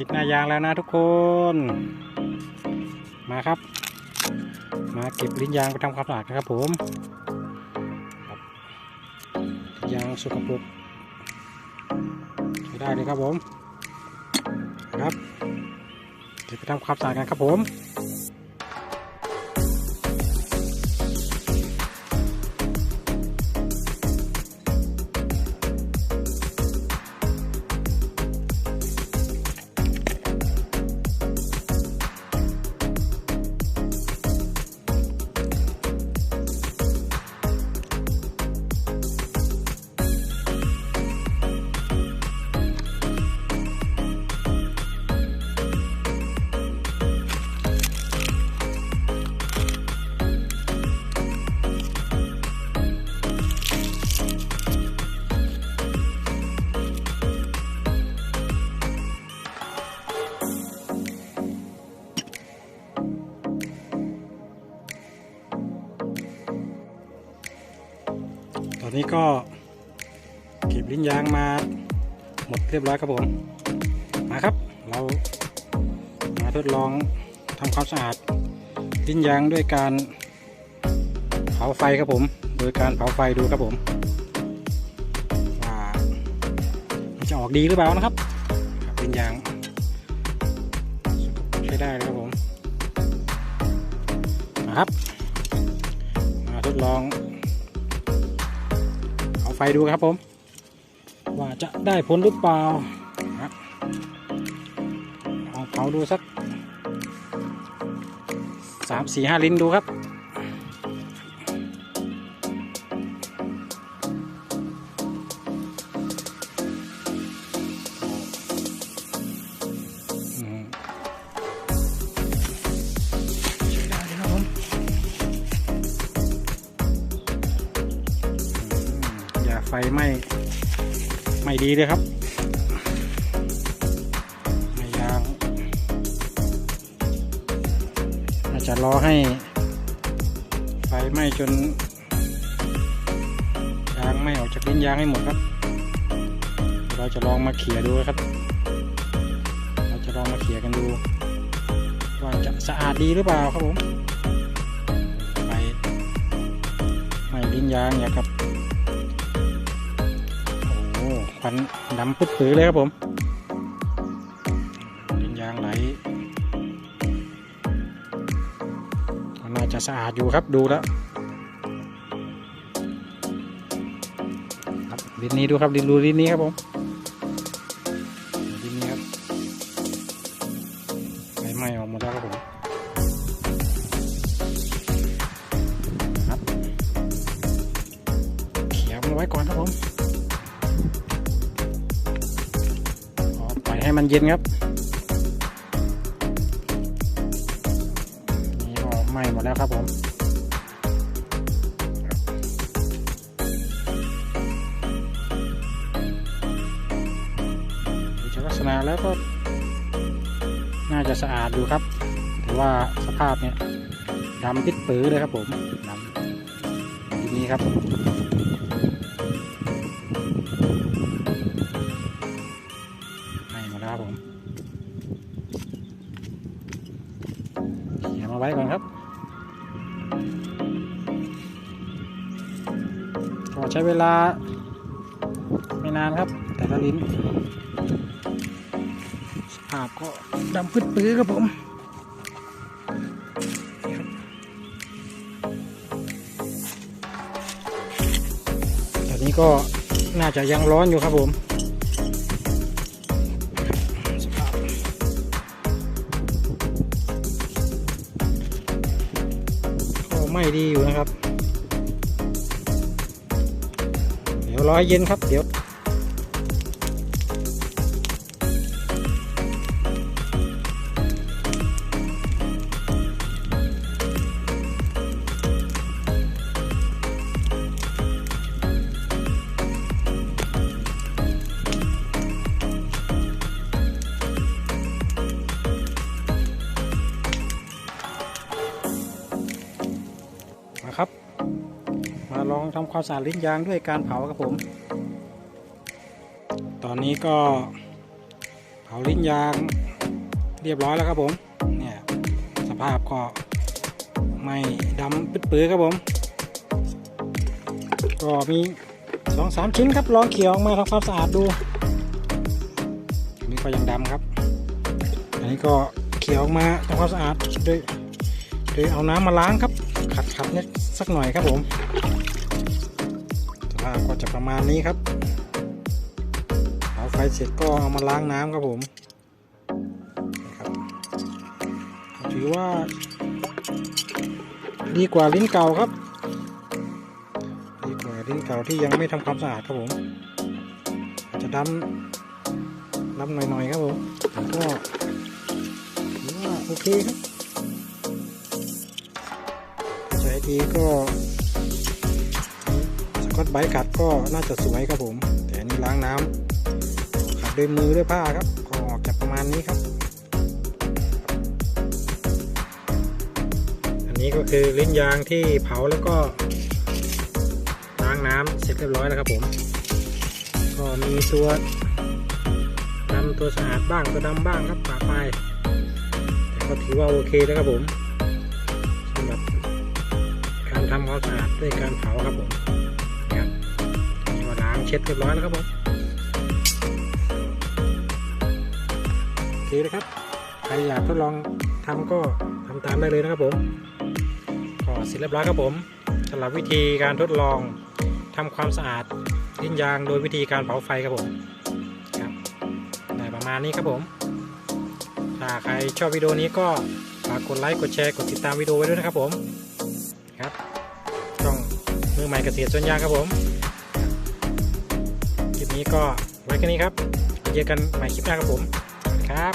ปิดหน้ายางแล้วนะทุกคน มาครับ มาเก็บลิ้นยางไปทำความสะอาดนะครับผมยางสกปรกใช้ได้เลยครับผม ครับเดี๋ยวไปทำความสะอาดกันครับผม อนนี้ก็เก็บลิ้นยางมาหมดเรียบร้อยครับผม มาครับ เรามาทดลองทำความสะอาดลิ้นยางด้วยการเผาไฟครับผม โดยการเผาไฟดูครับผมว่ามันจะออกดีหรือเปล่านะครับลิ้นยางใช้ได้ครับผมนะครับ มาทดลอง ไฟดูครับผม ว่าจะได้ผลหรือเปล่านะครับลองเผาดูสักสามสี่ห้าลิ้นดูครับ ไฟไหม้ไม่ดีเลยครับไม่ยางอาจจะรอให้ไฟไหม้จนยางไม้ออกจากลิ้นยางให้หมดครับ เราจะลองมาเขี่ยดูครับ เราจะลองมาเขี่ยกันดูว่าจะสะอาดดีหรือเปล่าครับผมไฟไหม้ลิ้นยางอย่าครับ ควันดำปึ๊ดปือเลยครับผมยินยางไหลน่าจะสะอาดอยู่ครับดูแล้วครับดินนี้ดูครับดินดูดินนี้ครับผม ให้มันเย็นครับนี่ก็ไหม้หมดแล้วครับผมดูจากลักษณะแล้วก็น่าจะสะอาดอยู่ครับ แต่ว่าสภาพเนี่ยดำปิดปื้อเลยครับผมดำทีนี้ครับ เขียนมาไว้ก่อนครับก็ใช้เวลา ไม่นานครับ แต่ละลิ้นสภาพก็ดำปื้ดปื้อครับผมตอนนี้ก็น่าจะยังร้อนอยู่ครับผม ไม่ดีอยู่นะครับ เดี๋ยวรอให้เย็นครับเดี๋ยว นะครับ มาลองทำความสะอาดลิ้นยางด้วยการเผาครับผม ตอนนี้ก็เผาลิ้นยางเรียบร้อยแล้วครับผมเนี่ยสภาพก็ไม่ดำปื้ดๆครับผม ก็มีสองสามชิ้นครับลองเขี่ยออกมาทำความสะอาดดูนนี้ก็ยังดำครับ อันนี้ก็เขี่ยออกมาทำความสะอาดโดยโดยเอาน้ำมาล้างครับ ขัดขัดนิดสักหน่อยครับผมสภาพก็จะประมาณนี้ครับเผาไฟเสร็จก็เอามาล้างน้ำครับผมถือว่า ดีกว่าลิ้นเก่าครับ ดีกว่าลิ้นเก่าที่ยังไม่ทำความสะอาดครับผมจะดำดำหน่อยๆครับผมแต่ก็ถือว่าโอเคครับ ใช้ดีก็สกอตไบรท์ขัดก็น่าจะสวยครับผม แต่อันนี้ล้างน้ำขัดด้วยมือด้วยผ้าครับก็ออกจากประมาณนี้ครับ อันนี้ก็คือลิ้นยางที่เผาแล้วก็ล้างน้ำเสร็จเรียบร้อยแล้วครับผม ก็มีตัวดำตัวสะอาดบ้างตัวดำบ้างครับปะปลายก็ถือว่าโอเคแล้วครับผม ทำความสะอาดด้วยการเผาครับผมครับก็ล้างเช็ดเรียบร้อยแล้วครับผมโอเคนะครับ ใครอยากทดลองทำก็ทำตามได้เลยนะครับผมก็เสร็จเรียบร้อยครับผมสำหรับวิธีการทดลองทำความสะอาดลิ้นยางโดยวิธีการเผาไฟครับผมครับได้ประมาณนี้ครับผม ถ้าใครชอบวิดีโอนี้ก็ฝากกดไลค์ กดแชร์ กดติดตามวิดีโอไว้ด้วยนะครับผม ครับ มือใหม่เกษตรสวนยางครับผมคลิปนี้ก็ไว้แค่นี้ครับเจอกันใหม่คลิปหน้าครับผมครับ